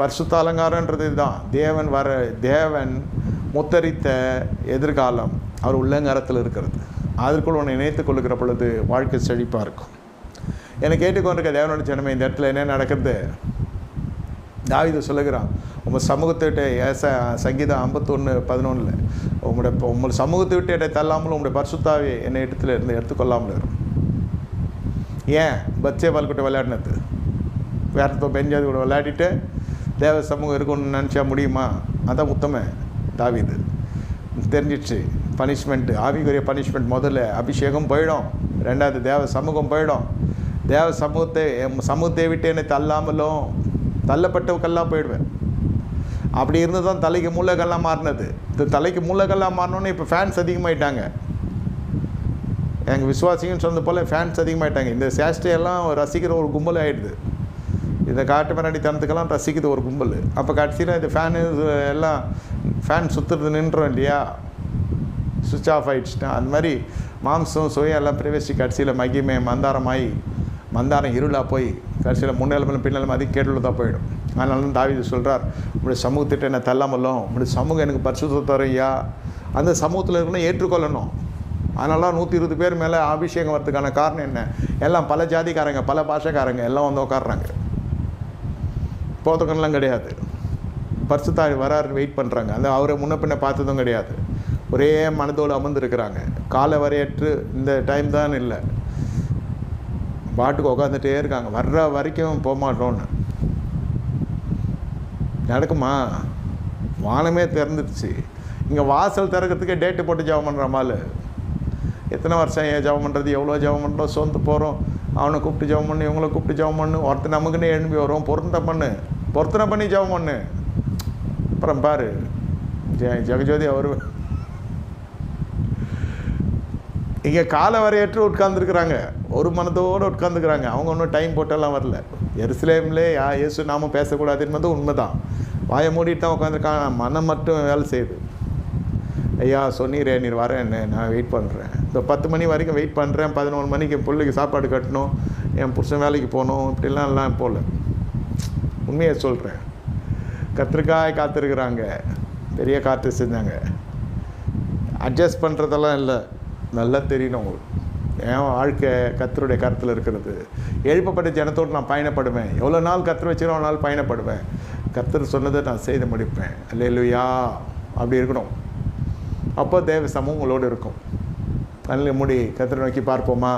பரிசுத்த அலங்காரன்றது இதுதான். தேவன் வர தேவன் முத்தரித்த எதிர்காலம் அவர் உள்ளங்காரத்தில் இருக்கிறது. அதற்குள் உன்னை இணைத்துக் கொள்ளுகிற பொழுது வாழ்க்கை செழிப்பாக இருக்கும். என்னை கேட்டுக்கொண்டிருக்க தேவனோட ஜனமே இந்த இடத்துல என்ன நடக்குது? தாவிது சொல்லுகிறான் உங்கள் சமூகத்தை விட்டு ஏச சங்கீதம் ஐம்பத்தொன்று பதினொன்றில் உங்களுடைய உங்கள் சமூகத்தை விட்டு என்னை தள்ளாமலும் உங்களுடைய பரிசுத்தாவே என்னை இடத்துல இருந்து எடுத்துக்கொள்ளாமல் இருக்கும் ஏன்? பச்சே பால்கிட்ட விளையாடினது. வேறத்தோ பெஞ்சாது கூட விளையாடிட்டு தேவ சமூகம் இருக்கும்னு நினச்சா முடியுமா? அதான் உத்தம தாவிது. தெரிஞ்சிடுச்சு. பனிஷ்மெண்ட்டு ஆவிக்குரிய பனிஷ்மெண்ட் முதல்ல அபிஷேகம் போயிடும். ரெண்டாவது தேவ சமூகம் போயிடும். தேவ சமூகத்தை சமூகத்தை விட்டு என்னை தள்ளாமலும் தள்ளப்பட்டவுக்கெல்லாம் போயிடுவேன். அப்படி இருந்து தான் தலைக்கு மூலகெல்லாம் மாறினது. இந்த தலைக்கு மூலகெல்லாம் மாறினோன்னு இப்போ ஃபேன்ஸ் அதிகமாயிட்டாங்க. எங்கள் விசுவாசிங்கன்னு சொன்னது போல் ஃபேன்ஸ் அதிகமாயிட்டாங்க. இந்த சேஷ்டையெல்லாம் ரசிக்கிற ஒரு கும்பல் ஆகிடுது இந்த காட்டு மிராண்டி தனத்துக்கெல்லாம் ரசிக்குது ஒரு கும்பல். அப்போ கடைசியில் இந்த ஃபேனு எல்லாம் ஃபேன் சுற்றுறது நின்றோம் இல்லையா? சுவிட்ச் ஆஃப் ஆகிடுச்சுன்னா அந்த மாதிரி மாம்சம் சுவையெல்லாம் பிரவேசி கடைசியில் மகிமே மந்தாரமாகி மந்தாரம் இருளாக போய் கடைசியில் முன்னெலும்பிலும் பின்னலும் அதிக கேட்டுள்ளதாக போயிடும். அதனால தான் தாவிது சொல்கிறார் உங்களுடைய சமூகத்திட்ட என்ன தள்ளாமலும் உங்களுடைய சமூகம் எனக்கு பரிசுத்த தரையா அந்த சமூகத்தில் இருக்கணும் ஏற்றுக்கொள்ளணும். அதனால நூற்றி இருபது பேர் மேலே அபிஷேகம் வரதுக்கான காரணம் என்ன? எல்லாம் பல ஜாதிக்காரங்க பல பாஷைக்காரங்க எல்லாம் வந்து உட்காடுறாங்க போத்தக்கம்லாம் கிடையாது. பரிசுத்தாய் வராருன்னு வெயிட் பண்ணுறாங்க அந்த அவரை முன்ன பின்ன பார்த்ததும் கிடையாது. ஒரே மனதோடு அமர்ந்துருக்கிறாங்க. காலை வரையற்று இந்த டைம் தான் இல்லை. பாட்டுக்கு உட்காந்துட்டே இருக்காங்க. வர்ற வரைக்கும் போக மாட்டோன்னு நடக்குமா? வானமே திறந்துடுச்சு இங்கே வாசல் திறக்கிறதுக்கே டேட்டு போட்டு ஜெபம் பண்ணுற மால் எத்தனை வருஷம் ஏன் ஜெபம் பண்ணுறது எவ்வளோ ஜெபம் பண்ணுறோம் சொந்து போகிறோம் அவனை கூப்பிட்டு ஜெபம் பண்ணு இவங்கள கூப்பிட்டு ஜெபம் பண்ணு. ஒருத்தர் நமக்குன்னே எழும்பி வரும் பொருந்த பண்ணு. பொருத்தனை பண்ணி ஜெபம் பண்ணு. அப்புறம் பாரு ஜெ ஜெகஜோதி அவர். இங்கே காலை வரையற்று உட்கார்ந்துருக்குறாங்க. ஒரு மனதோடு உட்காந்துக்கிறாங்க அவங்க ஒன்றும் டைம் போட்டெல்லாம் வரல. எருசலேம்லே யா இயேசு நாம பேசக்கூடாது என்பது உண்மைதான். வாயை மூடிட்டு தான் உட்காந்துருக்காங்க மனம் மட்டும் வேலை செய்யுது. ஐயா சொன்னீரே நீர் வரேன்னு. நான் வெயிட் பண்ணுறேன் இந்த பத்து மணி வரைக்கும் வெயிட் பண்ணுறேன் பதினொன்று மணிக்கு என் பிள்ளைக்கு சாப்பாடு கட்டணும். என் புருஷன் வேலைக்கு போகணும். இப்படிலாம் எல்லாம் போகல. உண்மையை சொல்கிறேன் கத்திரிக்காய் காத்திருக்கிறாங்க. பெரிய காற்று செஞ்சாங்க. அட்ஜஸ்ட் பண்ணுறதெல்லாம் இல்லை. நல்லா தெரியணும் உங்களுக்கு. என் வாழ்க்கை கத்தருடைய கருத்தில் இருக்கிறது. எழுப்பப்பட்ட ஜனத்தோடு நான் பயணப்படுவேன். எவ்வளோ நாள் கத்தர் வச்சு அவ்வளோ நாள் பயணப்படுவேன். கத்தர் சொன்னதை நான் செய்து முடிப்பேன். இல்லையா அப்படி இருக்கணும். அப்போ தேவ சமூகம் உங்களோடு இருக்கும். நல்ல முடி கத்தரை நோக்கி பார்ப்போமா?